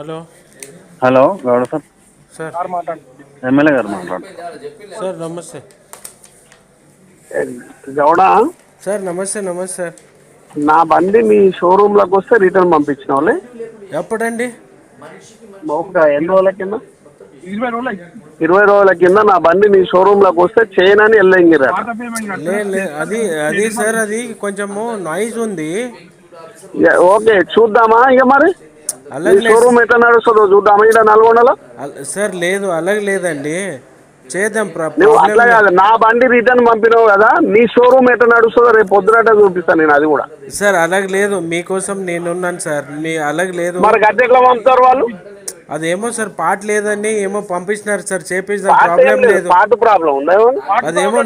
Hello. Hello Gowda sir. Sir. MLA garu మాట్లాడు. Sir నమస్తే. Gowda? Sir నమస్తే నమస్తే. సార్ నా బండి మీ షోరూమ్లోకి వస్తే రిటర్న్ పంపించిన వాళ్ళే ఎప్పుడండి? ఒక ఎన్ని రోజుల కింద? ఇరవై రోజుల కింద నా బండి మీ షోరూమ్లోకి వస్తే చేయనని వెళ్ళంగిరా లే లే అది అది సార్ అది కొంచెము నాయిస్ ఉంది. ఓకే చూద్దామా ఇక మరి? షోరూమ్ ఎట్లా నడుస్తుందో ఇక్కడ నల్గొండలో? సార్ లేదు అలాగే లేదండి. చేద్దాం అట్లా. కాదు నా బండి రిటర్న్ పంపినావు కదా నీ షోరూమ్ ఎట్లా నడుస్తుందో రేపు పొద్దునట చూపిస్తాను నేను అది కూడా. సార్ అలాగే లేదు. మీకోసం నేనున్నాను సార్. మీ అలాగే లేదు. మరి గద్దె ఎట్లా పంపుతారు వాళ్ళు? అదేమో సార్ పాట లేదండి ఏమో పంపించినారు సార్ చేపించిన ప్రాబ్లం లేదు పాట ప్రాబ్లం ఉందా? అదేమో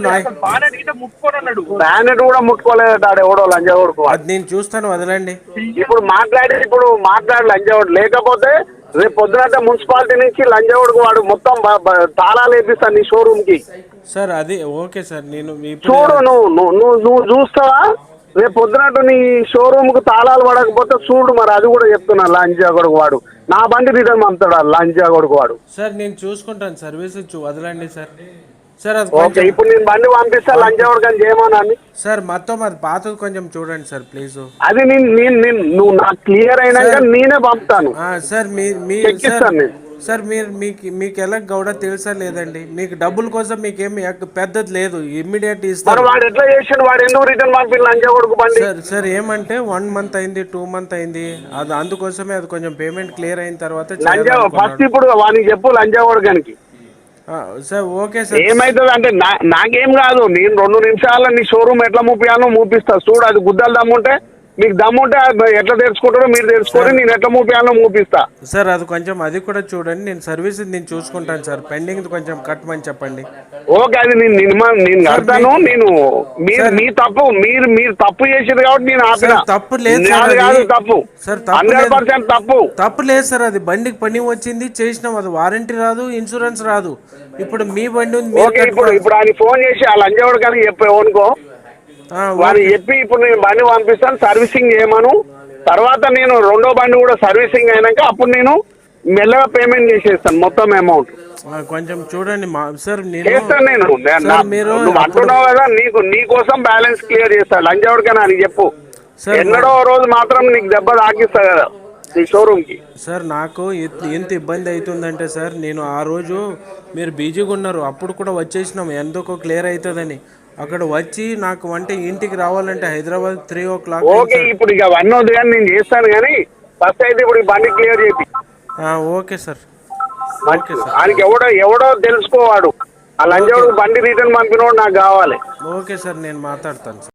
కూడా ముట్టుకోలేదు ఆడ ఎవడో లంజా కొడుకు. వాడు. అది నేను చూస్తాను వదలండి. ఇప్పుడు మాట్లాడి ఇప్పుడు మాట్లాడి లంజావుడు లేకపోతే రేపు పొద్దునంటే మున్సిపాలిటీ నుంచి లంజావుడికి వాడు మొత్తం తాళాలు వేపిస్తాను నీ షోరూమ్కి. సార్ అది ఓకే సార్ నేను చూడు నువ్వు నువ్వు నువ్వు నువ్వు చూస్తావా? రేపు పొద్దునట్టు నీ షోరూమ్కు తాళాలు పడకపోతే చూడు మరి అది కూడా చెప్తున్నా లంజా కొడుకు వాడు. నా బండి రిటర్న్ పంపుతాడు లంజా కొడుకు వాడు? సార్ నేను చూసుకుంటాను సర్వీస్ వదలండి సార్. సార్ అది ఓకే కొంచెం ఇప్పుడు నేను బండి పంపిస్తా లంజా కొడుకు అని చేయమని సార్ మొత్తం అది పాతది కొంచెం చూడండి సార్ ప్లీజ్. అది నేను నేను నేను నువ్వు నాకు క్లియర్ అయినాక నేనే పంపుతాను. సార్ మీ మీ నేను. సార్ మీరు మీకు మీకు ఎలా గౌడ తెలుసా లేదండి? మీకు డబ్బుల కోసం మీకేమి ఎక్క- పెద్దది లేదు ఇమ్మీడియట్ ఇస్తారు. వాడు ఎట్లా చేసాడు? వాడు ఎందుకు రిటర్న్ పంపి లంజా కొడుకు బండి. సార్ సార్ ఏమంటే వన్ మంత్ అయింది టూ మంత్ అయింది అది అందుకోసమే అది కొంచెం పేమెంట్ క్లియర్ అయిన తర్వాత. ఫస్ట్ ఇప్పుడు వానికి చెప్పు కొడుకానికి. ఆ, సార్ ఓకే సార్. ఏమైతుంది అంటే నాకేం కాదు నేను రెండు నిమిషాల్లో నీ షోరూమ్ ఎట్లా మూపియాలో మూపిస్తా. చూడు అది గుద్దలు దమ్ముంటే మీకు దమ్ముంటే ఎట్లా తెరుచుకుంటారో మీరు తెరుచుకొని నేను ఎట్లా మూపియాలో మూపిస్తా. సార్ అది కొంచెం అది కూడా చూడండి. నేను సర్వీస్ నేను చూసుకుంటాను సార్. పెండింగ్ కొంచెం కట్టమని చెప్పండి. ఓకే అది నేను నేను కడతాను. నేను మీరు మీ తప్పు మీరు మీరు తప్పు చేసేది కాబట్టి నేను ఆపిన. తప్పు లేదు సార్. కాదు తప్పు. Sir, hundred. పర్సెంట్ తప్పు. తప్పు లేదు సార్ అది. బండికి పని వచ్చింది చేసినాం. అది వారంటీ రాదు ఇన్సూరెన్స్ రాదు. ఇప్పుడు మీ బండి ఉంది ఇప్పుడు. ఇప్పుడు ఆయన ఫోన్ చేసి ఆ లంజావుడు కానీ చెప్పే అనుకో ఓకే. చెప్పి ఇప్పుడు నేను బండి పంపిస్తాను సర్వీసింగ్ చేయమను. తర్వాత నేను రెండో బండి కూడా సర్వీసింగ్ అయినాక అప్పుడు నేను మెల్లగా పేమెంట్ చేసేస్తాను మొత్తం అమౌంట్ కొంచెం చూడండి మా సార్ నేను చేస్తాను నేను. నువ్వు అంటున్నావు కదా నీకు నీ కోసం బ్యాలెన్స్ క్లియర్ చేస్తాను లంచవడికైనా అని చెప్పు. సార్, ఎన్నడో రోజు మాత్రం నీకు దెబ్బ తాకిస్తా కదా కి సార్ నాకు ఎత్- ఎంత ఇబ్బంది అవుతుందంటే సార్ నేను ఆ రోజు మీరు బిజీగా ఉన్నారు అప్పుడు కూడా వచ్చేసినాం ఎందుకో క్లియర్ అవుతుందని. అక్కడ వచ్చి నాకు అంటే ఇంటికి రావాలంటే Hyderabad three o'clock okay ఇప్పుడు ఇక అవన్నీ వద్దు కానీ నేను చేస్తాను కానీ ఫస్ట్ అయితే ఇప్పుడు ఈ బండి క్లియర్ చేపి. Okay sir. Okay sir. ఆయనకి ఎవడో ఎవడో తెలుసుకోవాడు. ఆ లంచవడికి బండి రిటర్న్ పంపినోడు నాకు కావాలి. ఓకే సార్ నేను మాట్లాడతాను సార్.